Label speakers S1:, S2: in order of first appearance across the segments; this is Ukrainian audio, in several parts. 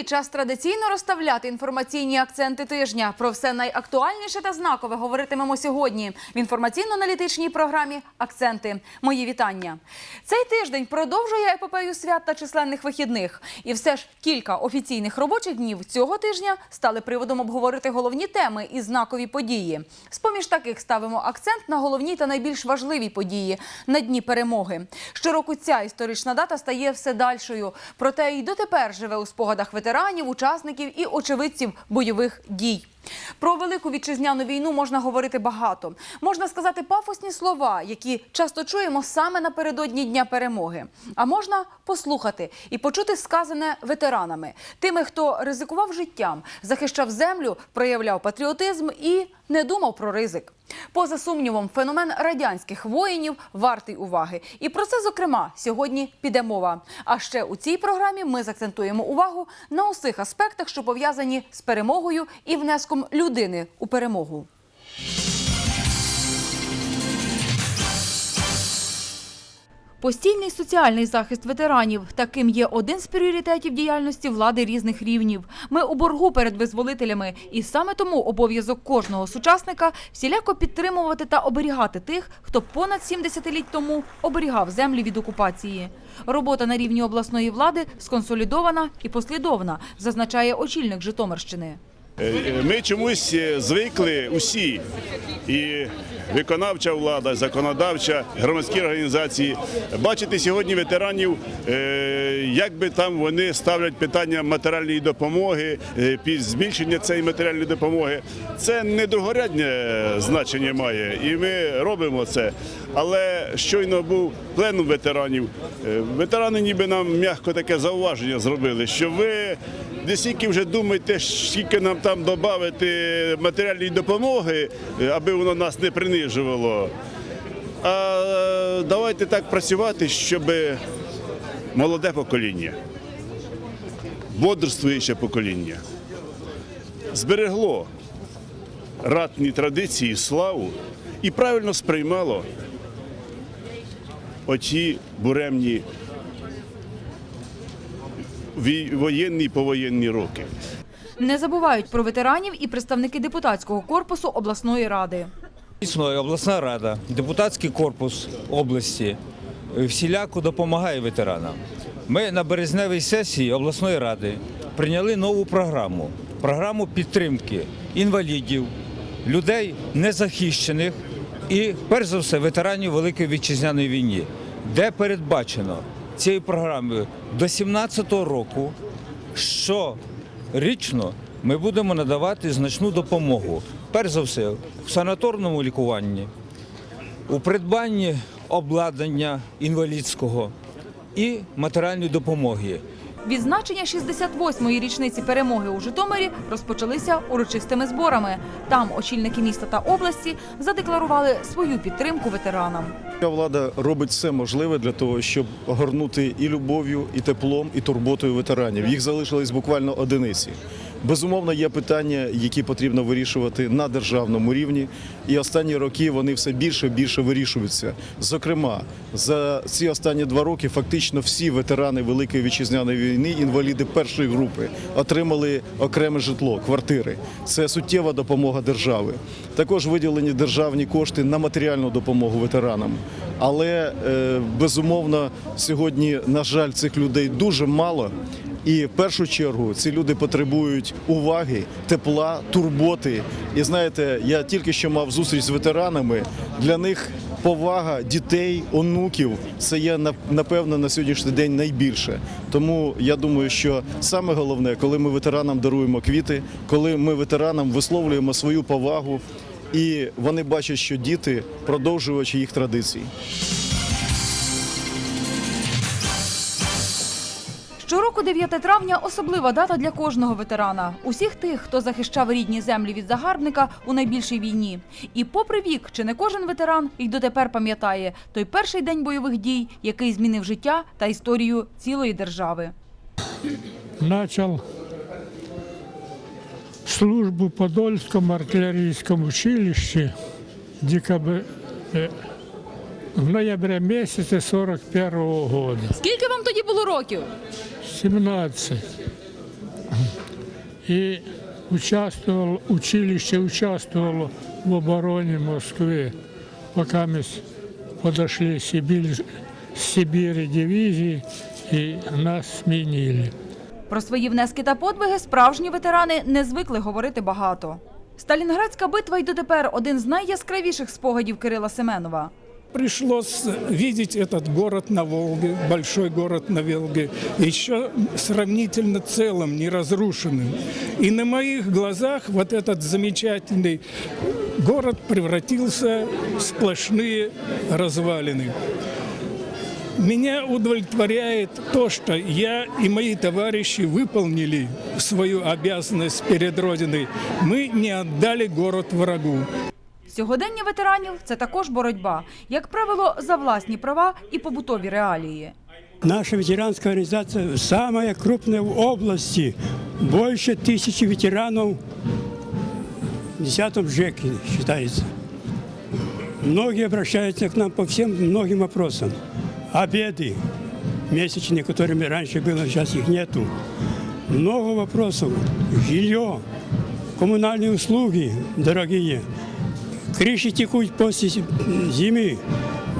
S1: цій час традиційно розставляти інформаційні акценти тижня. Про все найактуальніше та знакове говоритимемо сьогодні в інформаційно-аналітичній програмі Акценти. Мої вітання. Цей тиждень продовжує епопею свят та численних вихідних. І все ж кілька офіційних робочих днів цього тижня стали приводом обговорити головні теми і знакові події. З-поміж таких ставимо акцент на головні та найбільш важливі події на дні перемоги. Щороку ця історична дата стає все дальшою. Проте і дотепер живе у спогадах ветеранів, учасників і очевидців бойових дій. Про велику вітчизняну війну можна говорити багато. Можна сказати пафосні слова, які часто чуємо саме напередодні дня перемоги. А можна послухати і почути сказане ветеранами, тими, хто ризикував життям, захищав землю, проявляв патріотизм і не думав про ризик. Поза сумнівом, феномен радянських воїнів вартий уваги. І про це, зокрема, сьогодні піде мова. А ще у цій програмі ми закцентуємо увагу на усіх аспектах, що пов'язані з перемогою і внеском людини у перемогу. Постійний соціальний захист ветеранів таким є один з пріоритетів діяльності влади різних рівнів. Ми у боргу перед визволителями, і саме тому обов'язок кожного сучасника всіляко підтримувати та оберігати тих, хто понад 70 літ тому оберігав землі від окупації. Робота на рівні обласної влади сконсолідована і послідовна, зазначає очільник Житомирщини.
S2: Е, Ми чомусь е, звикли усі, і виконавча влада, законодавча, громадські організації, бачити сьогодні ветеранів, е, як би там вони ставлять питання матеріальної допомоги, е, під збільшення цієї матеріальної допомоги. Це не другорядне значення має, і ми робимо це. Але щойно був пленум ветеранів. Е, Ветерани ніби нам м'яко таке зауваження зробили, що ви не стільки вже думаєте, скільки нам там додати матеріальної допомоги, е, аби воно нас не принижувало. А давайте так працювати, щоб молоде покоління, бодрствуюче покоління зберегло ратні традиції, славу і правильно сприймало оті буремні воєнні і повоєнні роки.
S1: Не забувають про ветеранів і представники депутатського корпусу обласної ради.
S3: Дійсно, обласна рада, депутатський корпус області е, всіляко допомагає ветеранам. Ми на березневій сесії обласної ради прийняли нову програму програму підтримки інвалідів, людей незахищених і, перш за все, ветеранів Великої вітчизняної війни, де передбачено цією програмою до 2017 року, що річно ми будемо надавати значну допомогу. Перш за все, в санаторному лікуванні, у придбанні обладнання інвалідського і матеріальної допомоги.
S1: Відзначення 68-ї річниці перемоги у Житомирі розпочалися урочистими зборами. Там очільники міста та області задекларували свою підтримку ветеранам.
S4: Влада робить все можливе для того, щоб огорнути і любов'ю, і теплом, і турботою ветеранів. Їх залишились буквально одиниці. Безумовно, є питання, які потрібно вирішувати на державному рівні, і останні роки вони все більше і більше вирішуються. Зокрема, за ці останні два роки фактично всі ветерани Великої вітчизняної війни, інваліди першої групи, отримали окреме житло, квартири. Це суттєва допомога держави. Також виділені державні кошти на матеріальну допомогу ветеранам. Але е, безумовно сьогодні, на жаль, цих людей дуже мало. І в першу чергу ці люди потребують уваги, тепла, турботи. І знаєте, я тільки що мав зустріч з ветеранами. Для них повага дітей, онуків це є на- напевно на сьогоднішній день найбільше. Тому я думаю, що саме головне, коли ми ветеранам даруємо квіти, коли ми ветеранам висловлюємо свою повагу, і вони бачать, що діти продовжувачі їх традицій.
S1: Щороку 9 травня особлива дата для кожного ветерана, усіх тих, хто захищав рідні землі від загарбника у найбільшій війні. І попри вік, чи не кожен ветеран і дотепер пам'ятає той перший день бойових дій, який змінив життя та історію цілої держави.
S5: начал службу в Подольском артиллерийском училище декабрь, в ноябре месяце 41 года.
S1: Скільки вам тоді було років?
S5: 17. и участвовал, училище участвовало в обороне Москвы, пока мы с- подошли с Сибири, с Сибири дивизии и нас сменили.
S1: Про свої внески та подвиги справжні ветерани не звикли говорити багато. Сталінградська битва й дотепер один з найяскравіших спогадів Кирила Семенова.
S6: Пришлось видеть этот город на Волге, большой город на Волге, еще сравнительно целым, не разрушенным. И на моих глазах вот этот замечательный город превратился в сплошные развалины. Меня удовлетворяет то, что я и мои товарищи выполнили свою обязанность перед Родиной. Мы не отдали город врагу.
S1: Сьогодення ветеранів це також боротьба, як правило, за власні права і побутові реалії.
S7: Наша ветеранская организация самая крупная в области. Больше тысячи ветеранов в 10 ЖЭКе считается. Многие обращаются к нам по всем многим вопросам. Обеды месячные, которыми раньше было, сейчас их нету. Много вопросов. Жилье, коммунальные услуги дорогие. Крыши текут после зимы.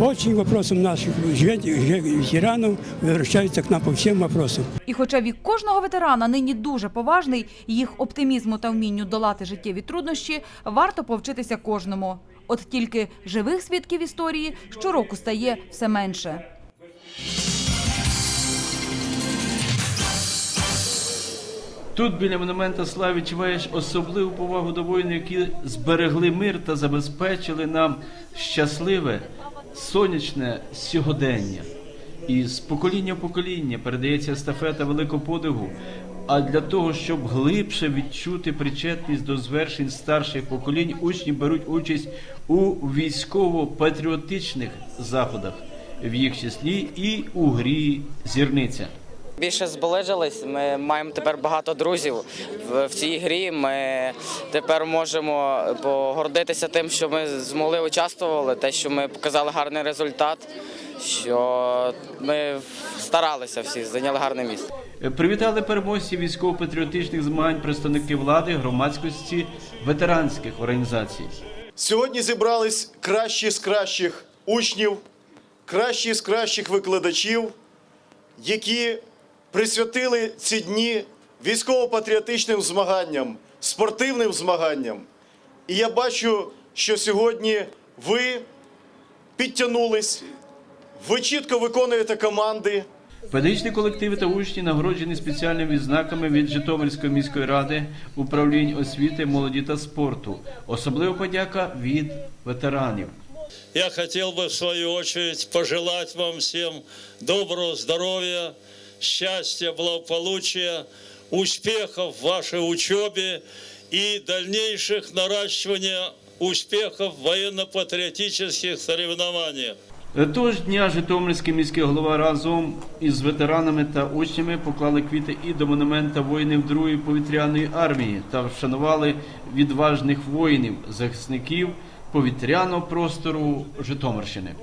S7: Очень вопросом наших ветеранов возвращаются к нам по всем вопросам.
S1: І хоча вік кожного ветерана нині дуже поважний, їх оптимізму та вмінню долати життєві труднощі варто повчитися кожному. От тільки живих свідків історії щороку стає все менше.
S8: Тут біля монумента слави відчуваєш особливу повагу до воїнів, які зберегли мир та забезпечили нам щасливе сонячне сьогодення. І з покоління в покоління передається естафета великого подвигу. А для того, щоб глибше відчути причетність до звершень старших поколінь, учні беруть участь у військово-патріотичних заходах, в їх числі і у грі зірниця.
S9: Більше зближились. Ми маємо тепер багато друзів в, в цій грі. Ми тепер можемо погордитися тим, що ми змогли участвували, те, що ми показали гарний результат, що ми старалися всі, зайняли гарне місце.
S8: Привітали переможців військово-патріотичних змагань представники влади, громадськості, ветеранських організацій.
S10: Сьогодні зібрались кращі з кращих учнів, кращі з кращих викладачів, які присвятили ці дні військово-патріотичним змаганням, спортивним змаганням. І я бачу, що сьогодні ви підтягнулись, ви чітко виконуєте команди.
S8: Педагогічні колективи та учні нагороджені спеціальними відзнаками від Житомирської міської ради, управлінь освіти, молоді та спорту. Особлива подяка від ветеранів.
S11: Я хотел бы, в свою очередь, пожелать вам всем доброго здоровья, счастья, благополучия, успехов в вашей учебе и дальнейших наращивания успехов в военно-патриотических соревнованиях.
S8: Тож дня Житомирський міський голова разом із ветеранами та учнями поклали квіти і до монумента воїнів Другої повітряної армії та вшанували відважних воїнів, захисників повітряного простору Житомирщини.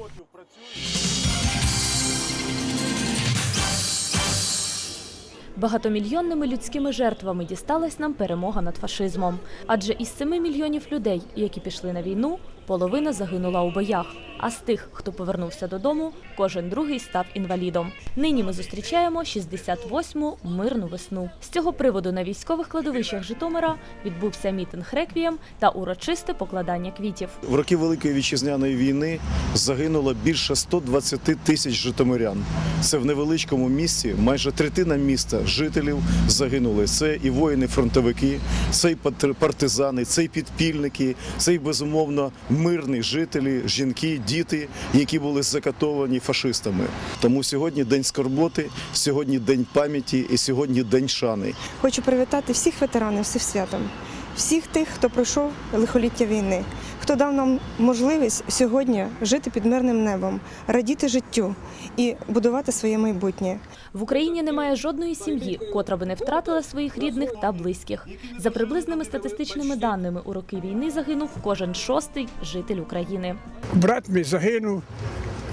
S12: Багатомільйонними людськими жертвами дісталась нам перемога над фашизмом. Адже із 7 мільйонів людей, які пішли на війну, половина загинула у боях. А з тих, хто повернувся додому, кожен другий став інвалідом. Нині ми зустрічаємо 68-му мирну весну. З цього приводу на військових кладовищах Житомира відбувся мітинг реквієм та урочисте покладання квітів.
S4: В роки Великої вітчизняної війни загинуло більше 120 тисяч житомирян. Це в невеличкому місті, майже третина міста жителів загинули. Це і воїни-фронтовики, це і партизани, це і підпільники, це і безумовно мирні жителі, жінки, діти, які були закатовані фашистами. Тому сьогодні день скорботи, сьогодні день пам'яті і сьогодні день шани.
S13: Хочу привітати всіх ветеранів цим святом, всіх тих, хто пройшов лихоліття війни, хто дав нам можливість сьогодні жити під мирним небом, радіти життю і будувати своє майбутнє.
S12: В Україні немає жодної сім'ї, котра би не втратила своїх рідних та близьких. За приблизними статистичними даними, у роки війни загинув кожен шостий житель України.
S6: Брат мій загинув,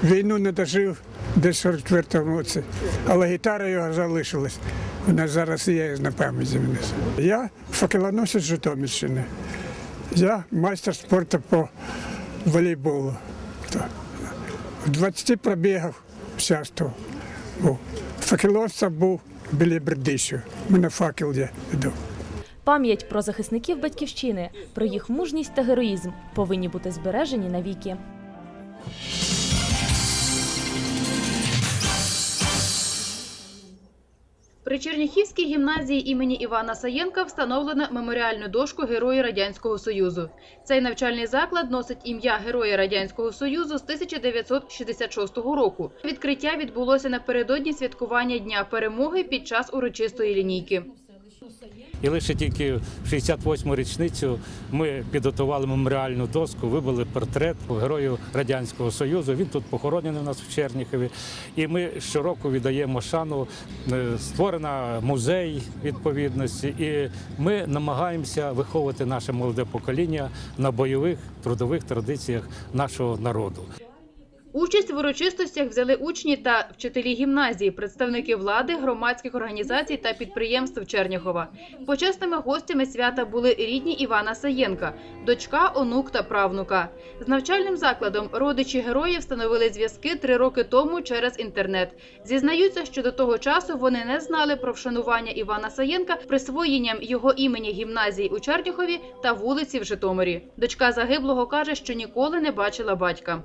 S6: війну не дожив десь в 44-му році, але гітара його залишилась.
S14: Вона зараз є на пам'яті. Я факелоносець Житомирщини. Я майстер спорту по волейболу. В 20 пробігах участвував. Був. Факелонцем був біля Бердищу. Мене факел є. Іду.
S12: Пам'ять про захисників батьківщини, про їх мужність та героїзм повинні бути збережені навіки.
S15: При Черніхівській гімназії імені Івана Саєнка встановлено меморіальну дошку Герої Радянського Союзу. Цей навчальний заклад носить ім'я Героя Радянського Союзу з 1966 року. Відкриття відбулося напередодні святкування Дня перемоги під час урочистої лінійки.
S16: І лише тільки в 68-му річницю ми підготували меморіальну доску, вибили портрет герою Радянського Союзу. Він тут похоронений у нас в Черніхові. І ми щороку віддаємо шану. Е, Створена музей відповідності, і ми намагаємося виховувати наше молоде покоління на бойових трудових традиціях нашого народу.
S15: Участь в урочистостях взяли учні та вчителі гімназії, представники влади, громадських організацій та підприємств Черніхова. Почесними гостями свята були рідні Івана Саєнка, дочка, онук та правнука. З навчальним закладом родичі героїв встановили зв'язки три роки тому через інтернет. Зізнаються, що до того часу вони не знали про вшанування Івана Саєнка присвоєнням його імені гімназії у Черніхові та вулиці в Житомирі. Дочка загиблого каже, що ніколи не бачила батька.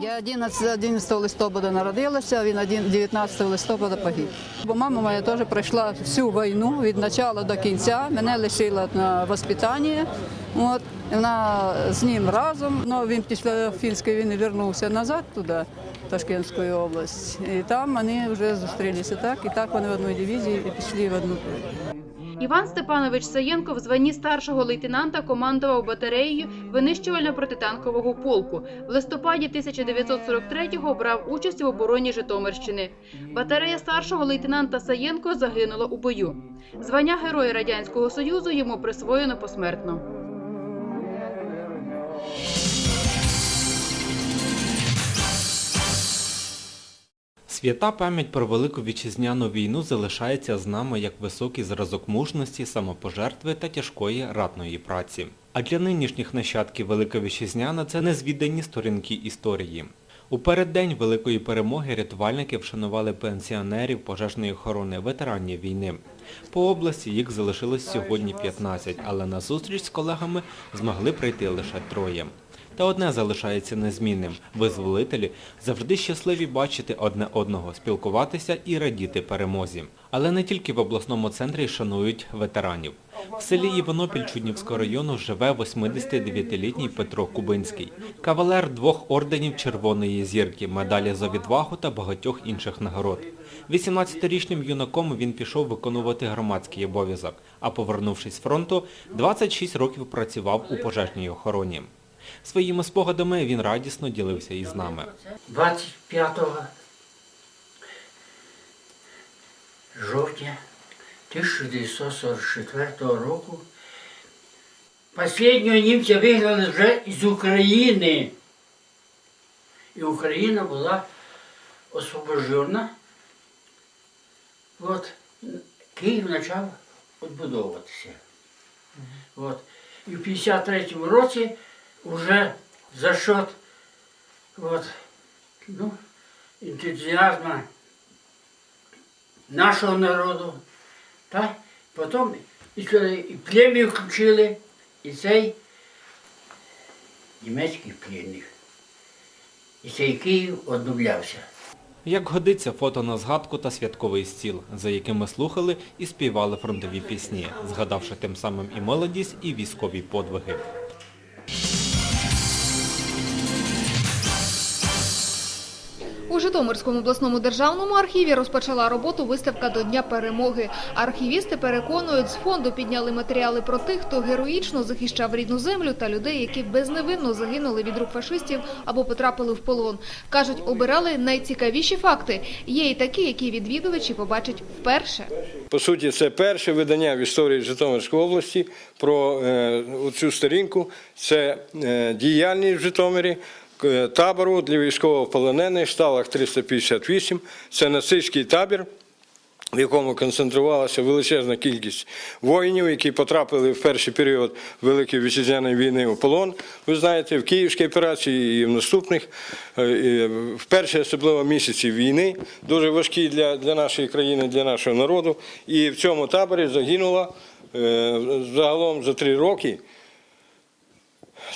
S17: Я 11, 11 листопада народилася, він 19 листопада погиб. Бо мама моя теж пройшла всю війну від початку до кінця. Мене лишила на воспитання. От, вона з ним разом. Ну, він після фінської війни вернувся назад туди, в Ташкентську область. І там вони вже зустрілися так. І так вони в одній дивізії і пішли в одну.
S15: Іван Степанович Саєнко в званні старшого лейтенанта командував батареєю винищувально-протитанкового полку. В листопаді 1943-го брав участь в обороні Житомирщини. Батарея старшого лейтенанта Саєнко загинула у бою. Звання Героя Радянського Союзу йому присвоєно посмертно.
S18: Свята пам'ять про Велику Вітчизняну війну залишається з нами як високий зразок мужності, самопожертви та тяжкої ратної праці. А для нинішніх нащадків Велика Вітчизняна це незвідані сторінки історії. У переддень Великої перемоги рятувальники вшанували пенсіонерів пожежної охорони, ветеранів війни. По області їх залишилось сьогодні 15, але на зустріч з колегами змогли прийти лише троє. Та одне залишається незмінним. Визволителі завжди щасливі бачити одне одного, спілкуватися і радіти перемозі. Але не тільки в обласному центрі шанують ветеранів. В селі Іванопіль Чуднівського району живе 89-літній Петро Кубинський. Кавалер двох орденів Червоної зірки, медалі за відвагу та багатьох інших нагород. 18-річним юнаком він пішов виконувати громадський обов'язок, а повернувшись з фронту, 26 років працював у пожежній охороні. Своїми спогадами він радісно ділився із нами.
S19: 25 жовтня 1944 року останнього німця вигнали вже з України. І Україна була освобождена. От Київ почав відбудовуватися. От. І в 53-му році вже за счет от, ну, ентузіазму нашого народу, та потім і, і плем'я включили, і цей німецьких пленних. І цей Київ одновлявся.
S18: Як годиться фото на згадку та святковий стіл, за якими слухали і співали фронтові пісні, згадавши тим самим і молодість, і військові подвиги.
S20: У Житомирському обласному державному архіві розпочала роботу виставка до Дня перемоги. Архівісти переконують, з фонду підняли матеріали про тих, хто героїчно захищав рідну землю та людей, які безневинно загинули від рук фашистів або потрапили в полон. Кажуть, обирали найцікавіші факти. Є і такі, які відвідувачі побачать вперше.
S21: По суті, це перше видання в історії Житомирської області про е, цю сторінку. Це е, діяльність в Житомирі. Е, Табору для військовополонених Шталах 358. Це нацистський табір, в якому концентрувалася величезна кількість воїнів, які потрапили в перший період Великої вітчизняної війни у полон. Ви знаєте, в Київській операції і в наступних, е, і в перші особливо місяці війни, дуже важкі для, для нашої країни, для нашого народу. І в цьому таборі загинуло е, загалом за три роки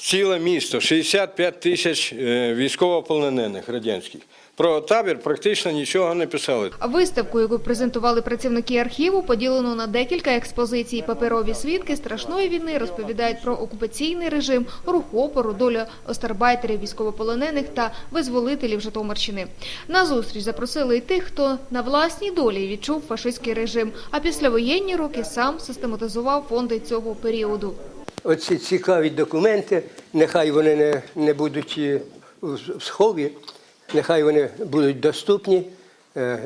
S21: ціле місто, 65 тисяч е, військовополонених радянських. Про табір практично нічого не писали.
S20: Виставку, яку презентували працівники архіву, поділено на декілька експозицій. Паперові свідки страшної війни розповідають про окупаційний режим, рух опору, долю остарбайтерів, військовополонених та визволителів Житомирщини. На зустріч запросили й тих, хто на власній долі відчув фашистський режим, а післявоєнні роки сам систематизував фонди цього періоду.
S22: Оці цікаві документи, нехай вони не, не будуть е, в схові, нехай вони будуть доступні е,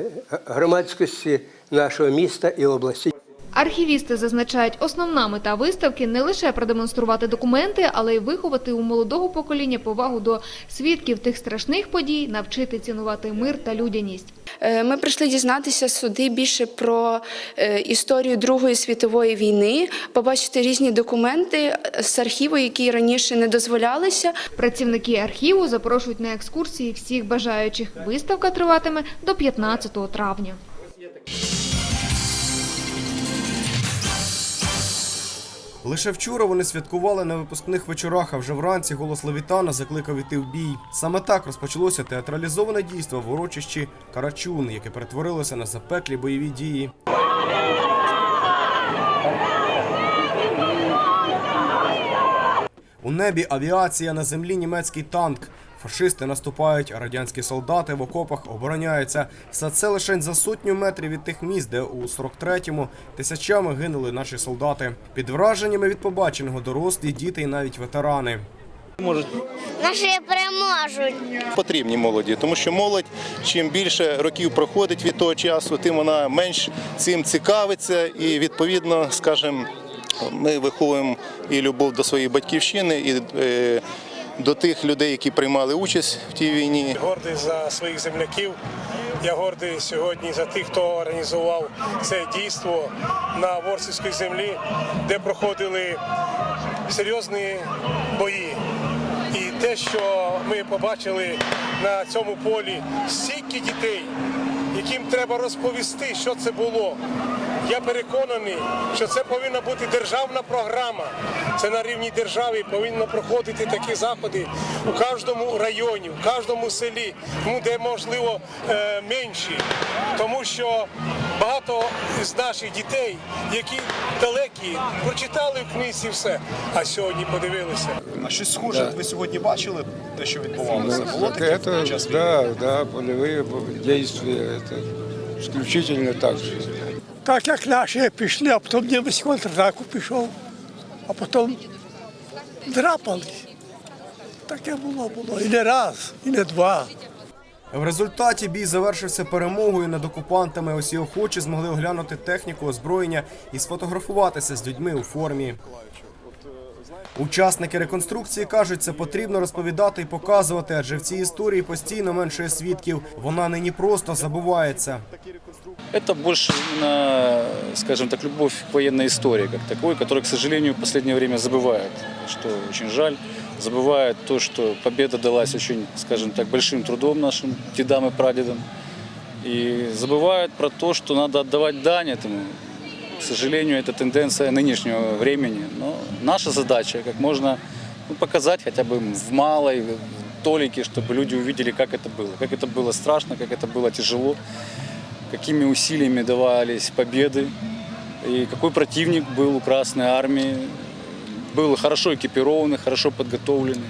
S22: громадськості нашого міста і області.
S20: Архівісти зазначають, основна мета виставки не лише продемонструвати документи, але й виховати у молодого покоління повагу до свідків тих страшних подій, навчити цінувати мир та людяність.
S23: Е, Ми прийшли дізнатися сюди більше про е, історію Другої світової війни, побачити різні документи з архіву, які раніше не дозволялися.
S20: Працівники архіву запрошують на екскурсії всіх бажаючих. Виставка триватиме до 15 травня.
S24: Лише вчора вони святкували на випускних вечорах, а вже вранці голос Левітана закликав іти в бій. Саме так розпочалося театралізоване дійство в урочищі Карачун, яке перетворилося на запеклі бойові дії. У небі авіація, на землі німецький танк. Фашисти наступають, а радянські солдати в окопах обороняються. Все це лише за сотню метрів від тих місць, де у 43-му тисячами гинули наші солдати. Під враженнями від побаченого дорослі, діти і навіть ветерани.
S25: Можуть
S26: Наші переможуть.
S25: потрібні молоді, тому що молодь чим більше років проходить від того часу, тим вона менш цим цікавиться, і відповідно, скажімо, ми виховуємо і любов до своєї батьківщини, і е, до тих людей, які приймали участь в тій війні.
S27: гордий за своїх земляків. Я гордий сьогодні за тих, хто організував це дійство на Ворсівській землі, де проходили серйозні бої. І те, що ми побачили на цьому полі, стільки дітей, яким треба розповісти, що це було. Я переконаний, що це повинна бути державна програма. Це на рівні держави повинно проходити такі заходи у кожному районі, у кожному селі, ну, де можливо е, менші. Тому що багато з наших дітей, які далекі, прочитали в книзі все, а сьогодні подивилися.
S24: А щось схоже, ви сьогодні бачили те, що відбувалося? Було таке
S28: это,
S24: під час війни?
S28: да, да, полевые действия, это исключительно так же.
S29: Так як наші пішли, а потім німець контратаку пішов, а потім драпались. Таке було, було. І не раз, і не два.
S24: В результаті бій завершився перемогою над окупантами. Усі охочі змогли оглянути техніку озброєння і сфотографуватися з людьми у формі. Учасники реконструкції кажуть, це потрібно розповідати і показувати, адже в цій історії постійно меншає свідків. Вона нині просто забувається.
S30: Это больше именно, скажем так, любовь к военной истории как такой, которую, к сожалению, в последнее время забывают, что очень жаль. Забывают то, что победа далась очень, скажем так, большим трудом нашим дедам и прадедам. И забывают про то, что надо отдавать дань этому. К сожалению, это тенденция нынешнего времени. Но наша задача как можно ну, показать хотя бы в малой толике, чтобы люди увидели, как это было. Как это было страшно, как это было тяжело какими усилиями давались победы, и какой противник был у Красной Армии. Был хорошо экипированный, хорошо подготовленный.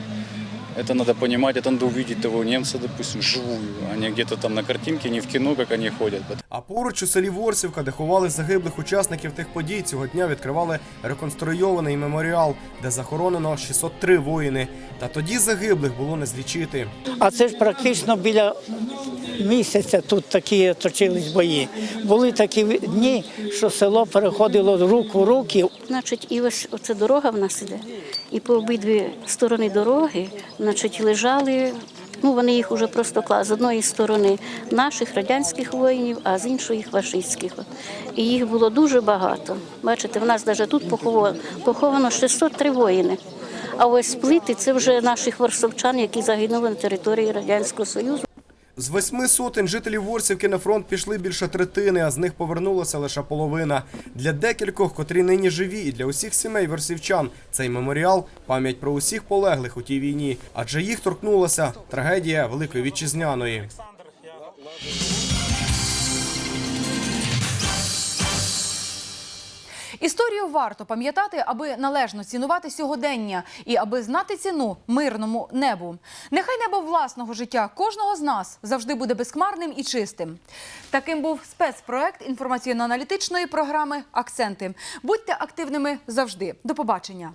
S30: Это надо понимать, это надо увидеть того немца, допустим, живую, а не где-то там на картинке, не в кино, как они ходят.
S24: А поруч у селі Ворсівка, де ховали загиблих учасників тих подій, цього дня відкривали реконструйований меморіал, де захоронено 603 воїни. Та тоді загиблих було не злічити.
S31: А це ж практично біля місяця тут такі точились бої. Були такі дні, що село переходило з рук у руки.
S32: Значить, і ось оця дорога в нас іде. І по обидві сторони дороги, значить, лежали
S26: Ну вони їх уже просто клали з одної сторони наших радянських воїнів, а з іншої фашистських. І їх було дуже багато. Бачите, в нас навіть тут поховано, поховано 603 воїни. А ось плити це вже наших ворсовчан, які загинули на території Радянського Союзу.
S24: З восьми сотень жителів Ворсівки на фронт пішли більше третини, а з них повернулася лише половина. Для декількох, котрі нині живі, і для усіх сімей ворсівчан цей меморіал пам'ять про усіх полеглих у тій війні, адже їх торкнулася трагедія Великої Вітчизняної.
S1: Історію варто пам'ятати, аби належно цінувати сьогодення і аби знати ціну мирному небу. Нехай небо власного життя кожного з нас завжди буде безхмарним і чистим. Таким був спецпроект інформаційно-аналітичної програми Акценти. Будьте активними завжди. До побачення.